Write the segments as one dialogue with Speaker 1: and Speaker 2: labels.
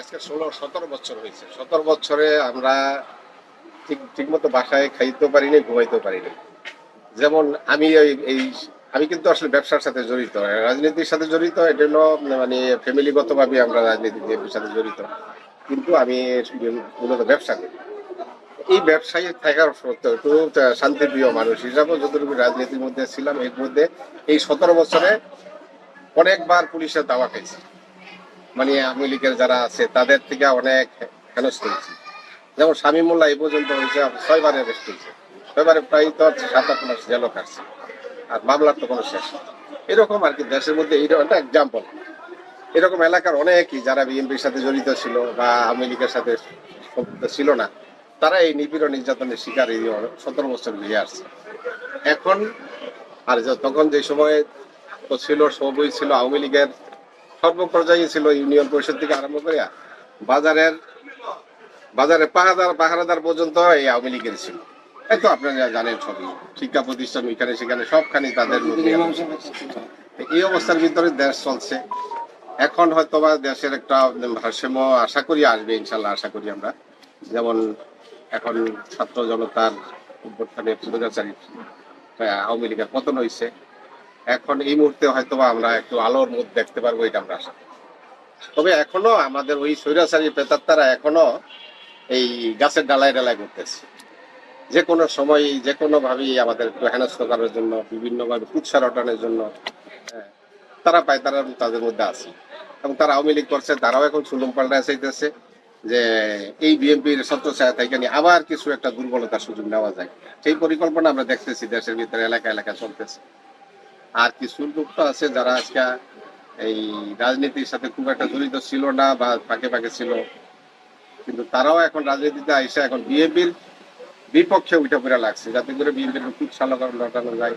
Speaker 1: আজকে ষোলো, সতেরো বছর হয়েছে। সতেরো বছরে আমরা ঠিক ঠিক মতো বাসায় খাইতেও পারিনি, ঘুমাইতেও পারিনি। যেমন আমি এই এই, আমি কিন্তু আসলে ব্যবসার সাথে জড়িত। রাজনীতির সাথে জড়িত এটা হলো মানে ফ্যামিলিগতভাবে আমরা রাজনীতির সাথে জড়িত। কিন্তু আমি মূলত ব্যবসা করি। এই ব্যবসায়ী থাকার সত্ত্বেও একটু শান্তিপ্রিয় মানুষ হিসাবে যতটুকু রাজনীতির মধ্যে ছিলাম, এর মধ্যে এই সতেরো বছরে অনেকবার পুলিশের দাওয়া খাইছি। মানে আওয়ামী লীগের যারা আছে, তাদের থেকে অনেক হেনস করেছি যেমন স্বামী মোল্লা এই পর্যন্ত হয়েছে ছয়বার অ্যারেস্ট হয়েছে। ছয়বারে প্রায় তো সাত আট মাস জেলও কাটছে আর মামলার তো কোনো শেষ। এরকম আর কি দেশের মধ্যে এইরকম একটা এক্সাম্পল এরকম এলাকার অনেকই যারা বিএনপির সাথে জড়িত ছিল বা আওয়ামী লীগের সাথে ছিল না, তারা এই নিপীড়ন নির্যাতনের শিকার এই সতেরো বছর ঘিরে আসছে এখন আর তখন যে সময় ছিল, সবই ছিল আওয়ামী লীগের সর্বপর্যায়ে ছিল ইউনিয়ন পরিষদ থেকে আরম্ভ করে বাজারের, বাজারে পাহাদার পাহারাদার পর্যন্ত এই আওয়ামী লীগের ছিল। এই তো আপনারা জানেন সবই। শিক্ষা প্রতিষ্ঠান এখানে, সেখানে সবখানে তাদের। এই অবস্থার ভিতরে দেশ চলছে। এখন হয়তো বা দেশের একটা ভারসাম্য আশা করি আসবে, ইনশাল্লাহ আশা করি আমরা। যেমন এখন ছাত্র জনতার অভ্যুত্থানে স্বৈরাচারী আওয়ামী লীগের পতন হয়েছে। এখন এই মুহূর্তে হয়তো আমরা একটু আলোর মুখ দেখতে পারব এটা আমরা আশা। তবে এখনও আমাদের ওই স্বৈরাচারী প্রেতাত্মারা এখনও এই গাছের ডালায় ডালায় করতেছে যে কোনো সময় যে কোনো ভাবেই আমাদের হেনস্থ করার জন্য বিভিন্নভাবে কুৎসা রটানোর জন্য হ্যাঁ, তারা পায় তারা তাদের মধ্যে আছে। এবং তারা আওয়ামী লীগ করছে তারাও এখন সুলুম পাল্টায় চাইতেছে যে এই বিএনপির সত্য ছায়া থেকে নিয়ে আবার কিছু একটা দুর্বলতার সুযোগ নেওয়া যায়। সেই পরিকল্পনা আমরা দেখতেছি দেশের ভিতরে এলাকা এলাকা চলতেছে। আর কিছু লোক তো আছে যারা আজকে এই রাজনীতির সাথে খুব একটা জড়িত ছিল না বা ফাঁকে ফাঁকে ছিল। কিন্তু তারাও এখন রাজনীতিতে আইসা এখন বিএনপির বিপক্ষে উঠে পড়ে লাগছে। যাতে করে বিএনপির খুব সালো লটানো যায়।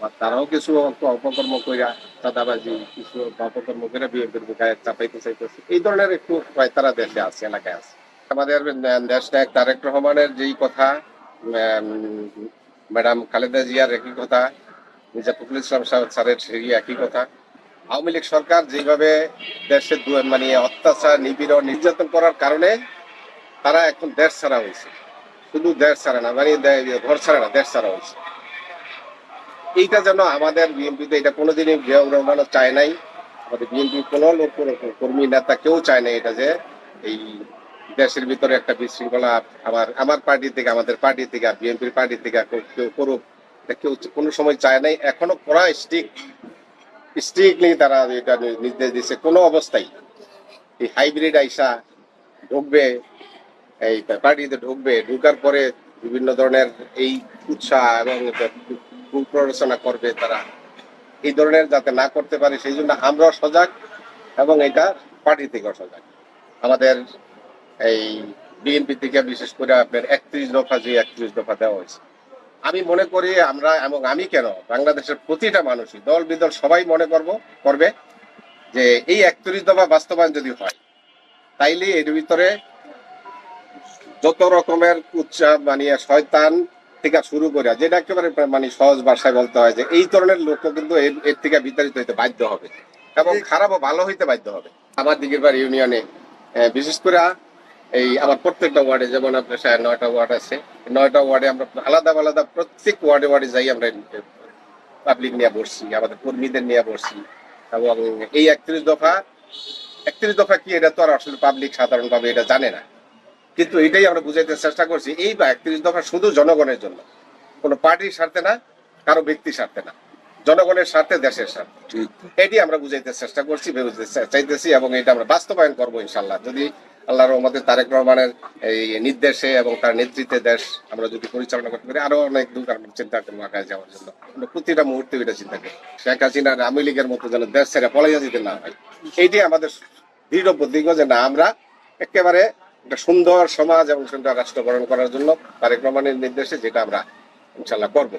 Speaker 1: বা তারাও কিছু অপকর্ম কইরা চাঁদাবাজি, কিছু অপকর্ম করে বিএনপির গায়ে চাপাইতে চাইতেছে। এই ধরনের একটু তারা দেশে আছে, এলাকায় আছে। আমাদের দেশ নায়ক তারেক রহমানের যেই কথা ম্যাডাম খালেদা জিয়ার একই কথা মির্জা ফখরুল ইসলাম স্যারের সেই একই কথা। আওয়ামী লীগ সরকার যেভাবে দেশে মানে অত্যাচার, নিপীড়ন, নির্যাতন করার কারণে তারা এখন দেশ ছাড়া হয়েছে। শুধু দেশ ছাড়া না মানে ঘর ছাড়া না, দেশ ছাড়া হয়েছে। এইটা যেন আমাদের বিএনপিতে এটা কোনোদিনই জিয়াউর রহমানও চায় নাই। আমাদের বিএনপি কোনো লোক কর্মী, নেতা কেউ চায় না এটা যে এই দেশের ভিতরে একটা বিশৃঙ্খলা আমার আমার পার্টি থেকে, আমাদের পার্টি থেকে বিএনপির পার্টি থেকে কেউ করুক। কোনো সময় চায় নাই। এখনও স্টিক স্ট্রিক্টলি তারা এটা নির্দেশ দিচ্ছে কোনো অবস্থায় এই হাইব্রিড আইসা ঢুকবে, এই ঢুকবে, ঢুকার পরে বিভিন্ন ধরনের এই উৎসাহ এবং কুপ্ররোচনা করবে তারা। এই ধরনের যাতে না করতে পারে, সেই জন্য আমরাও সজাগ এবং এটা পার্টি থেকেও সজাগ। আমাদের এই বিএনপি থেকে বিশেষ করে আপনার একত্রিশ দফা যে একত্রিশ দফা দেওয়া হয়েছে আমি মনে করি আমরা এবং আমি কেন বাংলাদেশের প্রতিটা মানুষই দল বিদল সবাই মনে করব করবে যে এই একত্রিশ দফা বাস্তবায়ন যদি হয় তাইলে এর ভিতরে যত রকমের উৎসাহ মানে শয়তান থেকে শুরু করে যেটা একেবারে মানে সহজ ভাষায় বলতে হয় যে এই ধরনের লোক কিন্তু এর থেকে বিতাড়িত হইতে বাধ্য হবে এবং খারাপ ও ভালো হইতে বাধ্য হবে। আমার দিকের বার ইউনিয়নে বিশেষ করে এই আমার প্রত্যেকটা ওয়ার্ডে, যেমন আপনার সাড়ে নয়টা ওয়ার্ড আছে, নয়টা ওয়ার্ডে আমরা আলাদা আলাদা প্রত্যেক ওয়ার্ডে ওয়ার্ডে যাই আমরা পাবলিক নিয়ে বসছি, আমাদের কর্মীদের নিয়ে বসছি। এবং এই একত্রিশ দফা একত্রিশ দফা কি এটা তো আর আসলে পাবলিক সাধারণভাবে এটা জানে না। কিন্তু এটাই আমরা বুঝাইতে চেষ্টা করছি, এই বা একত্রিশ দফা শুধু জনগণের জন্য। কোনো পার্টির স্বার্থে না, কারও ব্যক্তির স্বার্থে না। জনগণের স্বার্থে দেশের স্বার্থে। এটি আমরা বুঝাইতে চেষ্টা করছি বুঝতে চাইতেছি এবং এটা আমরা বাস্তবায়ন করব ইনশাল্লাহ। যদি আল্লাহ রহমতে তারেক রহমানের এই নির্দেশে এবং তার নেতৃত্বে দেশ আমরা যদি পরিচালনা করতে পারি আরও অনেক দূর আমরা চিন্তা করব আগায় যাওয়ার জন্য। আমরা প্রতিটা মুহূর্তে এটা চিন্তা করি। শেখ হাসিনা আওয়ামী লীগের মতো যেন দেশ ছেড়ে পলাইয়া দিতে না হয়। এইটি আমাদের দৃঢ় প্রতিজ্ঞ যে না আমরা একেবারে একটা সুন্দর সমাজ এবং সুন্দর রাষ্ট্র গঠন করার জন্য তারেক রহমানের নির্দেশে যেটা আমরা ইনশাল্লাহ করব।